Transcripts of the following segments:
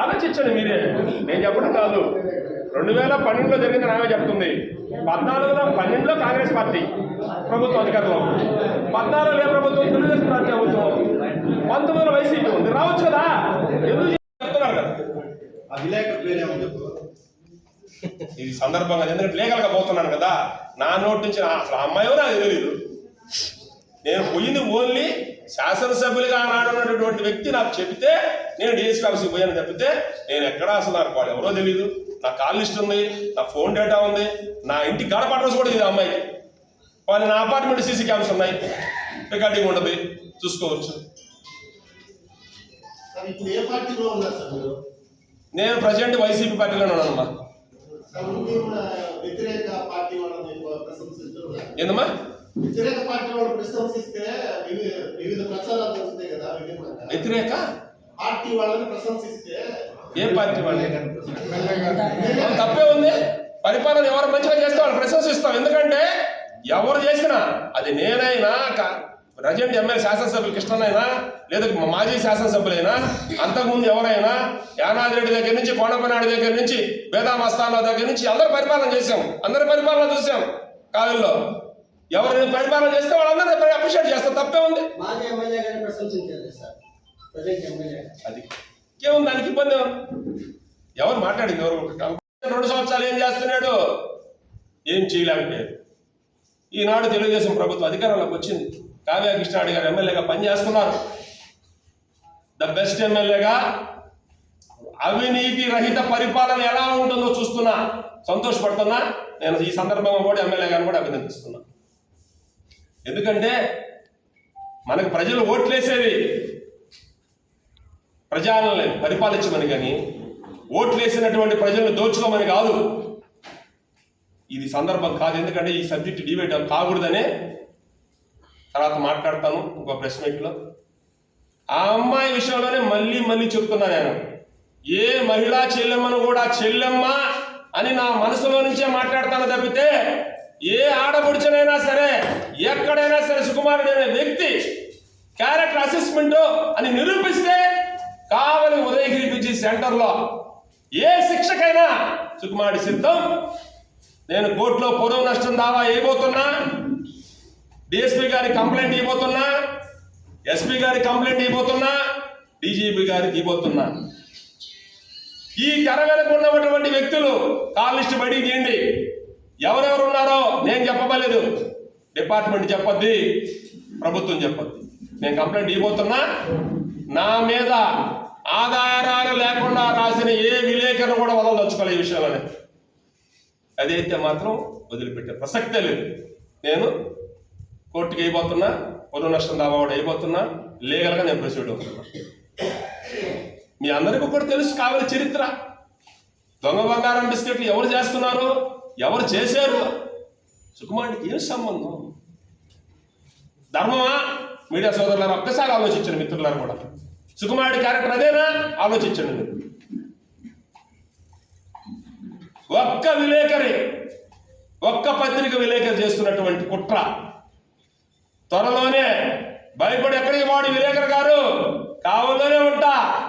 ఆలోచించండి మీరే. నేను చెప్పడం కాదు. రెండు వేల పన్నెండులో జరిగింది నావే చెప్తుంది. పద్నాలుగులో పన్నెండులో కాంగ్రెస్ పార్టీ ప్రభుత్వం అధికారంలో. పద్నాలుగు పద్నాలుగులో ఏ ప్రభుత్వం? తెలుగుదేశం పార్టీ ప్రభుత్వం. పంతొమ్మిదిలో వైసీపీ ఉంది. రావచ్చు కదా? ఎందుకు చెప్తున్నారు? కదా ఇది సందర్భంగా ఎందుకంటే లీగల్గా పోతున్నాను కదా? నా నోటి నుంచి అసలు అమ్మాయో నాకు తెలియదు నేను పోయింది ఓన్లీ శాసనసభ్యులుగా ఆనాడున్నటువంటి వ్యక్తి నాకు చెప్తే నేను డిఎస్పీ ఆఫీస్కి పోయాను తప్పితే నేను ఎక్కడా అసలు నాకు వాడు ఎవరో తెలియదు నా కాల్ లిస్ట్ ఉంది నా ఫోన్ డేటా ఉంది నా ఇంటి గడప అడ్రస్ కూడా ఇది అమ్మాయికి. వాళ్ళు నా అపార్ట్మెంట్ సీసీ క్యామ్స్ ఉన్నాయి. రికార్డింగ్ ఉండదు చూసుకోవచ్చు. నేను ప్రజెంట్ వైసీపీ పార్టీలోనే ఉన్నానమ్మా ఏందమ్మా? వ్యతిరేక పార్టీ వాళ్ళు ప్రశంసిస్తే వివి- వివిధ ప్రచారాలు జరుగుతాయి కదా విభిన్నంగా వ్యతిరేక? పార్టీ వాళ్ళని ప్రశంసిస్తే ఏ పార్టీ వాళ్ళు తప్పే ఉంది. పరిపాలన ఎవరు మంచిగా చేస్తే వాళ్ళు ప్రశంసిస్తాం. ఎందుకంటే ఎవరు చేసినా అది నేనైనా ప్రజెంట్ ఎమ్మెల్యే శాసనసభ్యులు కృష్ణనైనా లేదా మాజీ శాసనసభ్యులైనా అంతకుముందు ఎవరైనా యానాది రెడ్డి దగ్గర నుంచి కోనపనాయుడు దగ్గర నుంచి వేదామస్థానాల దగ్గర నుంచి అందరు పరిపాలన చేశాం. అందరి పరిపాలన చూసాం కాలంలో. ఎవరు పరిపాలన చేస్తే వాళ్ళందరూ అప్రిషియేట్ చేస్తాం తప్పే ఉంది. మాజీ ఎమ్మెల్యే గారిని ప్రశంసించారు సార్. ప్రజెంట్ ఎమ్మెల్యే అది. ఏముంది దానికి ఇబ్బంది? ఎవరు మాట్లాడింది? ఎవరు రెండు సంవత్సరాలు ఏం చేస్తున్నాడు? ఏం చేయలేకపోయారు. ఈనాడు తెలుగుదేశం ప్రభుత్వం అధికారంలోకి వచ్చింది. కావ్య కృష్ణారెడ్డి గారు ఎమ్మెల్యేగా పనిచేస్తున్నారు. ద బెస్ట్ ఎమ్మెల్యేగా అవినీతి రహిత పరిపాలన ఎలా ఉంటుందో చూస్తున్నా. సంతోషపడుతున్నా. నేను ఈ సందర్భంగా కూడా ఎమ్మెల్యే గారిని కూడా అభినందిస్తున్నా. ఎందుకంటే మనకు ప్రజలు ఓట్లేసేది ప్రజలను పరిపాలించమని కానీ ఓట్లేసినటువంటి ప్రజలను దోచుకోమని కాదు. ఇది సందర్భం కాదు. ఎందుకంటే ఈ సబ్జెక్ట్ డిబేట్ కాకూడదనే తర్వాత మాట్లాడతాను ఇంకో ప్రెస్ మీట్లో. ఆ అమ్మాయి విషయంలోనే మళ్ళీ మళ్ళీ చెప్తున్నా నేను. ఏ మహిళా చెల్లెమ్మను కూడా చెల్లెమ్మ అని నా మనసులో నుంచే మాట్లాడతాను తప్పితే ఏ ఆడపడుచునైనా సరే ఎక్కడైనా సరే సుకుమారుడు అనే వ్యక్తి క్యారెక్టర్ అసెస్మెంట్ అని నిరూపిస్తే కావలి ఉదయగిరి పిజి సెంటర్లో ఏ శిక్షకైనా సుకుమారుడి సిద్ధం. నేను కోర్టులో పొడవు నష్టం దావా వేయబోతున్నా డిఎస్పీ గారి కంప్లైంట్ ఇవ్వబోతున్నా ఎస్పీ గారి కంప్లైంట్ ఇవ్వబోతున్నా డీజీపీ గారికి ఇవ్వబోతున్నా. ఈ తెర వెనుక ఉన్నటువంటి వ్యక్తులు కాల్ లిస్ట్ బడి తీయండి. ఎవరెవరు ఉన్నారో నేను చెప్పబలేదు డిపార్ట్మెంట్ చెప్పద్ది ప్రభుత్వం చెప్పద్ది. నేను కంప్లైంట్ ఇవ్వబోతున్నా నా మీద ఆధారాలు లేకుండా రాసిన ఏ విలేకరులు కూడా వదలదలుచుకోవాలి ఈ విషయంలోనే. అదైతే మాత్రం వదిలిపెట్టే ప్రసక్తే లేదు. నేను కోర్టుకి అయిపోతున్నా పొరుగు నష్టం దావా కూడా అయిపోతున్నా లీగల్గా నేను ప్రొసీడ్ అవుతున్నా. మీ అందరికీ కూడా తెలుసు కావాలి చరిత్ర. దొంగ బంగారం బిస్కెట్లు ఎవరు చేస్తున్నారు ఎవరు చేశారు? సుకుమారుడికి ఏం సంబంధం? ధర్మమా? మీడియా సోదరులారు ఒక్కసారి ఆలోచించండి మిత్రులారు కూడా. సుకుమారుడి క్యారెక్టర్ అదేనా? ఆలోచించండి మీరు. ఒక్క విలేకరి ఒక్క పత్రిక విలేకరి చేస్తున్నటువంటి కుట్ర. త్వరలోనే భయపడి ఎక్కడికి వాడు విలేకరు గారు? కావులోనే ఉంటా.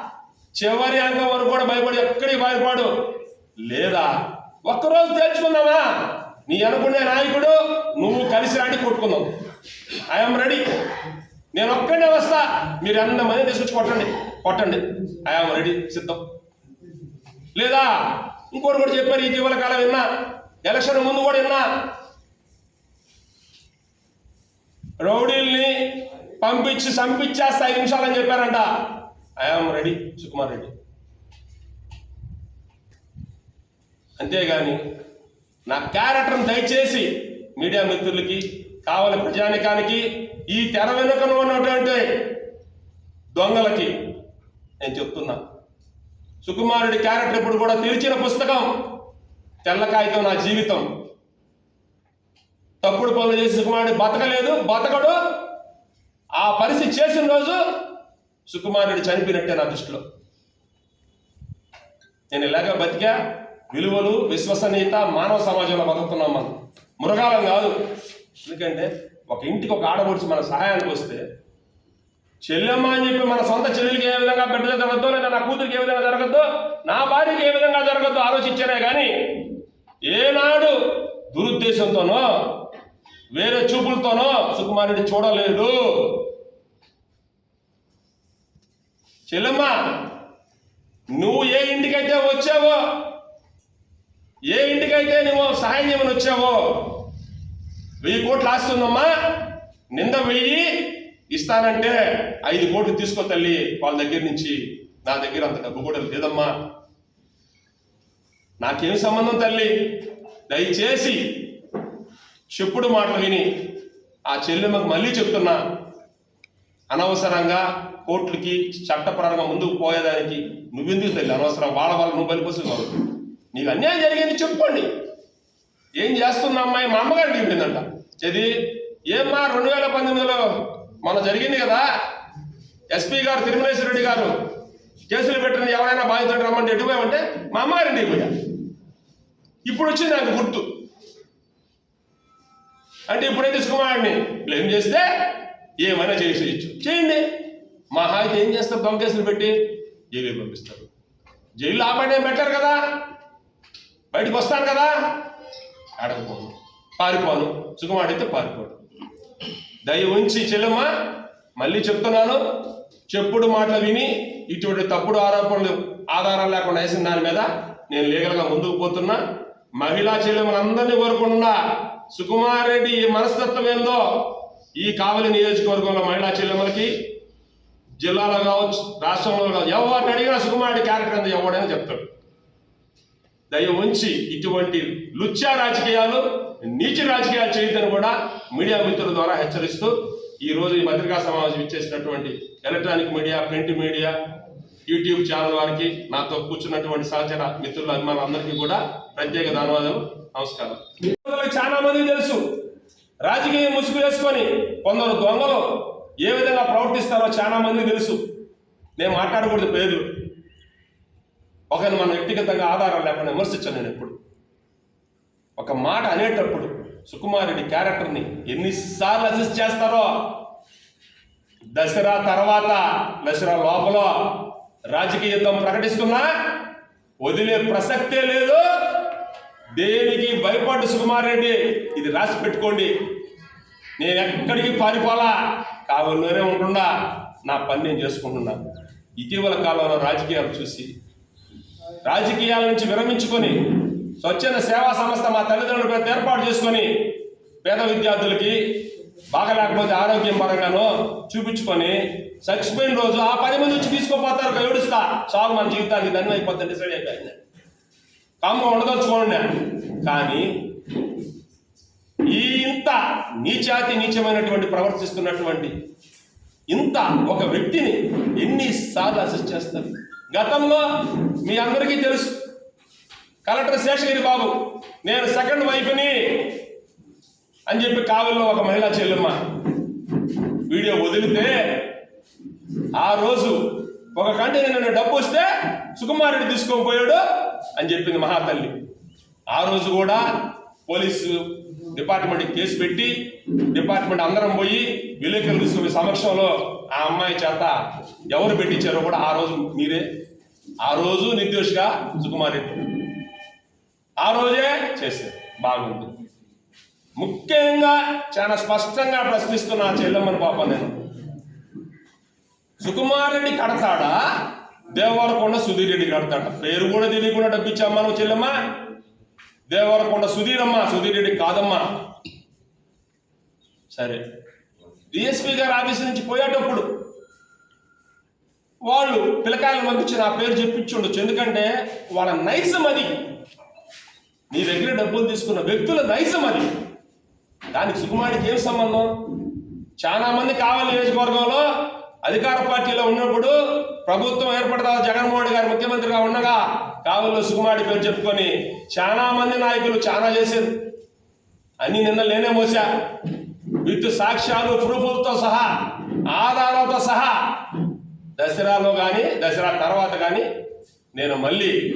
చివరి అంగం వరకు కూడా భయపడి ఎక్కడికి భయపడు? లేదా ఒక్కరోజు తేల్చుకుందామా? నీ అనుకునే నాయకుడు నువ్వు కలిసి రాండి కొట్టుకుందాం. ఐఎమ్ రెడీ నేను ఒక్కడే వస్తా. మీరు ఎంతమంది తీసుకొచ్చి కొట్టండి. కొట్టండి. ఐఎమ్ రెడీ సిద్ధం. లేదా ఇంకోటి కూడా చెప్పారు ఇటీవల కాలం విన్నా ఎలక్షన్ ముందు కూడా విన్నా. రౌడీల్ని పంపించి చంపించేస్తా ఐదు నిమిషాలని చెప్పారంట. I am ready Sukumar Reddy. అంతేగాని నా క్యారెక్టర్ని దయచేసి మీడియా మిత్రులకి కావలి ప్రజానికానికి ఈ తెర వెనుకను ఉన్నటువంటి దొంగలకి నేను చెప్తున్నా. సుకుమారుడి క్యారెక్టర్ ఇప్పుడు కూడా తెరిచిన పుస్తకం తెల్ల కాగితం నా జీవితం. తప్పుడు పనులు చేసి సుకుమారుడు బతకలేదు బతకడు. ఆ పరిస్థితి చేసిన రోజు సుకుమారుడు చనిపోయినట్టే నా దృష్టిలో. నేను ఇలాగ బతికా విలువలు విశ్వసనీయత మానవ సమాజంలో బతుకుతున్నాం మనం. మృగాలం కాదు. ఎందుకంటే ఒక ఇంటికి ఒక ఆడపడుచు మన సహాయానికి వస్తే చెల్లెమ్మ అని చెప్పి మన సొంత చెల్లెలకి ఏ విధంగా బిడ్డలు జరగద్దు లేదా నా కూతురికి ఏ విధంగా జరగద్దు నా భార్యకి ఏ విధంగా జరగద్దు ఆలోచించానే కానీ ఏనాడు దురుద్దేశంతోనో వేరే చూపులతోనో సుకుమారుడి చూడలేదు. చెల్లెమ్మ నువ్వు ఏ ఇంటికైతే వచ్చావో ఏ ఇంటికైతే నువ్వు సహాయం చేయమని వచ్చావో వెయ్యి కోట్లు ఆస్తుందమ్మా. నింద వెయ్యి ఇస్తానంటే ఐదు కోట్లు తీసుకో తల్లి. వాళ్ళ దగ్గర నుంచి నా దగ్గర అంత డబ్బు కూడా లేదమ్మా. నాకేం సంబంధం తల్లి? దయచేసి చెప్పుడు మాటలు విని ఆ చెల్లెమ్మకు మళ్ళీ చెప్తున్నా. అనవసరంగా కోర్టులకి చట్టపరంగా ముందుకు పోయేదానికి నువ్వెందుకు తల్లి? అనవసరం. వాళ్ళ వాళ్ళు నువ్వు బలిపోసి కాదు నీకు అన్యాయం జరిగింది చెప్పుకోండి. ఏం చేస్తున్న అమ్మాయి? మా అమ్మగారు చెప్పిందంట. ఇది ఏమ్మా రెండు వేల పంతొమ్మిదిలో మన జరిగింది కదా? ఎస్పీ గారు తిరుమలేశ్వర రెడ్డి గారు కేసులు పెట్టిన ఎవరైనా బాధితుడు రమ్మంటే ఎటుపోయామంటే మా అమ్మగారి పోయా. ఇప్పుడు వచ్చింది నాకు గుర్తు. అంటే ఇప్పుడైతే సుకుమారుడిని బ్లేమ్ చేస్తే ఏమైనా చేసేయచ్చు చేయండి. మా హాయికి ఏం చేస్తారు? దొంగ కేసులు పెట్టి జైలు పంపిస్తారు. జైలు ఆపడే ఏం పెట్టారు కదా? బయటకు వస్తాను కదా. అడగపోను పారిపోను. సుకుమాడైతే పారిపోడు దయ ఉంచి చెల్లెమ్మ మళ్ళీ చెప్తున్నాను. చెప్పుడు మాటలు విని ఇటువంటి తప్పుడు ఆరోపణలు ఆధారాలు లేకుండా వేసిన దాని మీద నేను లీగల్గా ముందుకు పోతున్నా. మహిళా చెల్లెమ్మలందరినీ కోరుకుంటున్నా. సుకుమార్ రెడ్డి ఈ మనస్తత్వం ఏందో? ఈ కావలి నియోజకవర్గంలో మహిళా చెల్లెమ్మలకి జిల్లాలో కావచ్చు రాష్ట్రంలో కావచ్చు ఎవరిని అడిగినా సుకుమారుడి క్యారెక్టర్ అంతా చెప్తాడు. దయ ఉంచి ఇటువంటి లుచ్చా రాజకీయాలు నీచ రాజకీయాలు చేయొద్దని కూడా మీడియా మిత్రుల ద్వారా హెచ్చరిస్తూ ఈ రోజు ఈ పత్రికా సమావేశం ఇచ్చేసినటువంటి electronic media print media YouTube channel వారికి నాతో కూర్చున్నటువంటి సహచర మిత్రుల అభిమానులందరికీ కూడా ప్రత్యేక ధన్యవాదాలు నమస్కారం. చాలా మంది తెలుసు. రాజకీయ ముసుగు వేసుకొని కొందరు దొంగలు ఏ విధంగా ప్రవర్తిస్తారో చాలా మందికి తెలుసు. నేను మాట్లాడకూడదు పేర్లు. ఒకరిని మన వ్యక్తిగతంగా ఆధారం లేకుండా విమర్శించాను నేను ఎప్పుడు. ఒక మాట అనేటప్పుడు సుకుమారుడి క్యారెక్టర్ని ఎన్నిసార్లు అసిస్ట్ చేస్తారో దసరా తర్వాత దసరా లోపల రాజకీయ యుద్ధం ప్రకటిస్తున్నా వదిలే ప్రసక్తే లేదు. దేనికి భయపడ్డు సుకుమారెడ్డి ఇది రాసి పెట్టుకోండి. నేను ఎక్కడికి పారిపోలా? కావల్లోనే ఉంటున్నా నా పని నేను చేసుకుంటున్నా. ఇటీవల కాలంలో రాజకీయాలు చూసి రాజకీయాల నుంచి విరమించుకొని స్వచ్ఛంద సేవా సంస్థ మా తల్లిదండ్రుల పేరు ఏర్పాటు చేసుకొని పేద విద్యార్థులకి బాగలేకపోతే ఆరోగ్యం పరంగానో చూపించుకొని చచ్చిపోయిన రోజు ఆ పది మంది వచ్చి తీసుకోపోతారు ఏడుస్తా. చాలు మన జీవితానికి ధన్యం అయిపోతుంది డిసైడ్ అయిపోయింది. కామ్గా ఉండదలుచుకోండి. కానీ ఈ ఇంత నీచాతి నీచమైనటువంటి ప్రవర్తిస్తున్నటువంటి ఇంత ఒక వ్యక్తిని ఎన్నిసార్లు అసిస్ట్ చేస్తారు? గతంలో మీ అందరికీ తెలుసు. కలెక్టర్ శేషగిరి బాబు నేను సెకండ్ వైఫ్ని అని చెప్పి కావల్లో ఒక మహిళా చెల్లెమ్మ. వీడియో వదిలితే ఆ రోజు ఒక కంటే నేను డబ్బు వస్తే సుకుమారుడు తీసుకొని పోయాడు అని చెప్పింది మహాతల్లి. ఆ రోజు కూడా పోలీసు డిపార్ట్మెంట్ కేసు పెట్టి డిపార్ట్మెంట్ అందరం పోయి విలేకరులు తీసుకునే సమక్షంలో ఆ అమ్మాయి చేత ఎవరు పెట్టించారో కూడా ఆ రోజు మీరే. ఆ రోజు నిర్దోషిగా సుకుమార్ రెడ్డి. ఆ రోజే చేశారు. బాగుంది ముఖ్యంగా చాలా స్పష్టంగా ప్రశ్నిస్తున్నా చెల్లమ్మని చెల్లెమ్మని పాప నేను. సుకుమార్ రెడ్డి కడతాడా? దేవరకొండ సుధీర్ రెడ్డి కడతాడా? పేరు కూడా తెలియకుండా డబ్బిచ్చామ్మా నువ్వు చెల్లెమ్మ? దేవరకొండ సుధీరమ్మ సుధీర్ రెడ్డి కాదమ్మా. సరే. డిఎస్పీ గారు ఆఫీస్ నుంచి పోయేటప్పుడు వాళ్ళు పిల్లకాయలు పంపించి నా పేరు చెప్పించుండొచ్చు. ఎందుకంటే వాళ్ళ నైజం అది. నీ దగ్గర డబ్బులు తీసుకున్న వ్యక్తుల నైజం అది. దానికి సుకుమారికి ఏం సంబంధం? చాలా మంది కావాలి నియోజకవర్గంలో అధికార పార్టీలో ఉన్నప్పుడు ప్రభుత్వం ఏర్పడతా జగన్మోహన్ గారు ముఖ్యమంత్రిగా ఉండగా కావలిలో సుకుమారి పేరు చెప్పుకొని చాలా మంది నాయకులు చాలా చేశారు. అన్ని నిన్న లేనే మోసా. విత్ సాక్ష్యాలు ప్రూఫ్లతో సహా ఆధారాలతో సహా దసరాలో కానీ దసరా తర్వాత కానీ నేను మళ్ళీ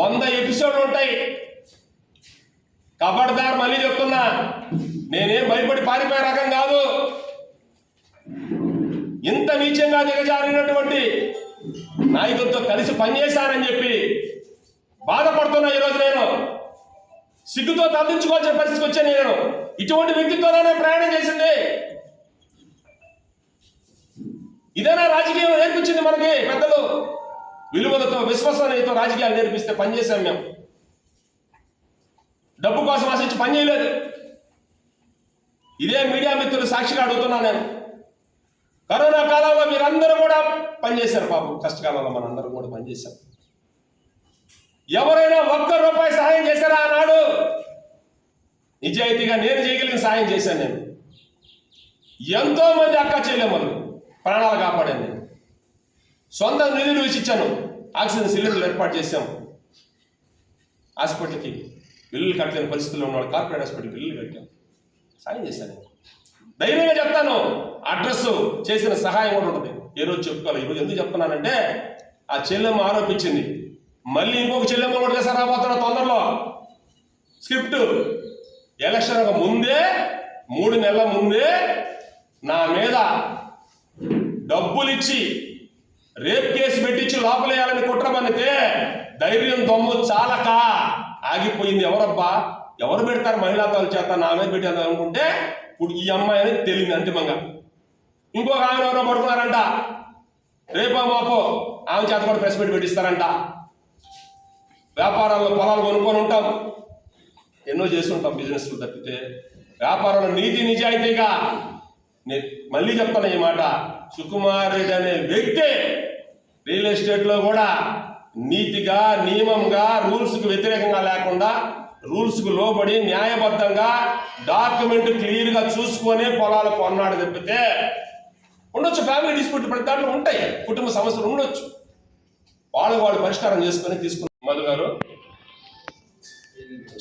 వంద ఎపిసోడ్లు ఉంటాయి. కబడ్దార్ మళ్ళీ చెప్తున్నా నేనేం భయపడి పారిపోయే రకం కాదు. ఇంత నీచంగా దిగజారినటువంటి నాయకులతో కలిసి పనిచేశానని చెప్పి బాధపడుతున్నా ఈరోజు నేను. సిగ్గుతో తప్పించుకోవాల్సిన పరిస్థితికి వచ్చాను నేను. ఇటువంటి వ్యక్తితోనే ప్రయాణం చేసింది ఇదేనా రాజకీయం? నేర్పించింది మనకి పెద్దలు? విలువలతో విశ్వసనీయతో రాజకీయాలు నేర్పిస్తే పనిచేశాం మేము. డబ్బు కోసం ఆశించి పని చేయలేదు. ఇదే మీడియా మిత్రులు సాక్షిగా అడుగుతున్నాను నేను. కరోనా కాలంలో మీరందరూ కూడా పనిచేశారు పాపం కష్టకాలంలో మనందరం కూడా పనిచేశాం ఎవరైనా ఒక్క రూపాయి సహాయం చేశారా ఆనాడు? నిజాయితీగా నేను చేయగలిగిన సాయం చేశాను నేను. ఎంతో మంది అక్క చెల్లెమ్మలు ప్రాణాలు కాపాడాను నేను. సొంత నిధులు ఇచ్చాను. ఆక్సిజన్ సిలిండర్లు ఏర్పాటు చేశాం. హాస్పిటల్కి బిల్లులు కట్టలేని పరిస్థితుల్లో ఉన్నాడు. కార్పొరేట్ హాస్పిటల్ బిల్లులు కట్టాం. సాయం చేశాను ధైర్యంగా చెప్తాను. అడ్రస్ చేసిన సహాయం కూడా ఉంటుంది. ఏ రోజు చెప్పుకోవాలి? ఈరోజు ఎందుకు చెప్తున్నానంటే ఆ చెల్లెమ్మ ఆరోపించింది. మళ్ళీ ఇంకొక చెల్లెమ్మ కూడా చేశారు తొందరలో. స్క్రిప్ట్. ఎలక్షన్ ముందే మూడు నెలల ముందే నా మీద డబ్బులు ఇచ్చి రేప్ కేసు పెట్టించి లోపలేయాలని కుట్ర ధైర్యం దమ్ము చాలక ఆగిపోయింది ఎవరబ్బా? ఎవరు పెడతారు మహిళా చేత నా మీద పెట్టారు అనుకుంటే ఇప్పుడు ఈ అమ్మాయి అనేది తెలియదు అంతిమంగా. ఇంకొక ఆమె ఎవరో పడుకున్నారంట. రేపో మాపో ఆమె చేత కూడా ప్రెస్ మీట్ పెట్టిస్తారంట. వ్యాపారాల్లో పొలాలు కొనుక్కొని ఉంటాం. ఎన్నో చేసుకుంటాం బిజినెస్లు తప్పితే. వ్యాపారంలో నీతి నిజాయితీగా నేను మళ్ళీ చెప్తాను ఈ మాట. సుకుమార్ రెడ్డి అనే వ్యక్తి రియల్ ఎస్టేట్లో కూడా నీతిగా నియమంగా రూల్స్కి వ్యతిరేకంగా లేకుండా రూల్స్కు లోబడి న్యాయబద్ధంగా డాక్యుమెంట్ క్లియర్గా చూసుకొని పొలాలు కొన్నాడు తప్పితే ఉండొచ్చు ఫ్యామిలీ డిస్ప్యూట్ పడి దాంట్లో ఉంటాయి. కుటుంబ సమస్యలు ఉండొచ్చు. వాళ్ళు వాళ్ళు పరిష్కారం చేసుకొని తీసుకుని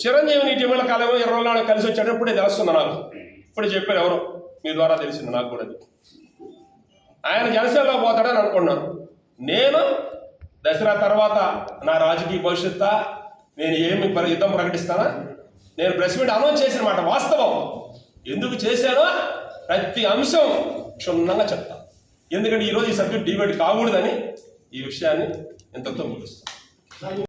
చిరంజీవిని ఇటీవల కాలంలో ఇరవై నాడు కలిసి వచ్చాడు. ఇప్పుడే తెలుస్తుంది నాకు. ఇప్పుడు చెప్పారు ఎవరు. మీ ద్వారా తెలిసింది నాకు కూడా ఆయన జనసేనలో పోతాడని అనుకున్నాను. నేను దసరా తర్వాత నా రాజకీయ భవిష్యత్తు నేను ఏమి యుద్ధం ప్రకటిస్తానా? నేను ప్రెస్ మీట్ అనౌన్స్ చేసిన మాట వాస్తవం. ఎందుకు చేశానో ప్రతి అంశం క్షుణ్ణంగా చెప్తాను ఎందుకంటే ఈరోజు ఈ సబ్జెక్ట్ డిబేట్ కాకూడదని ఈ విషయాన్ని ఇంతతో ముగిస్తాను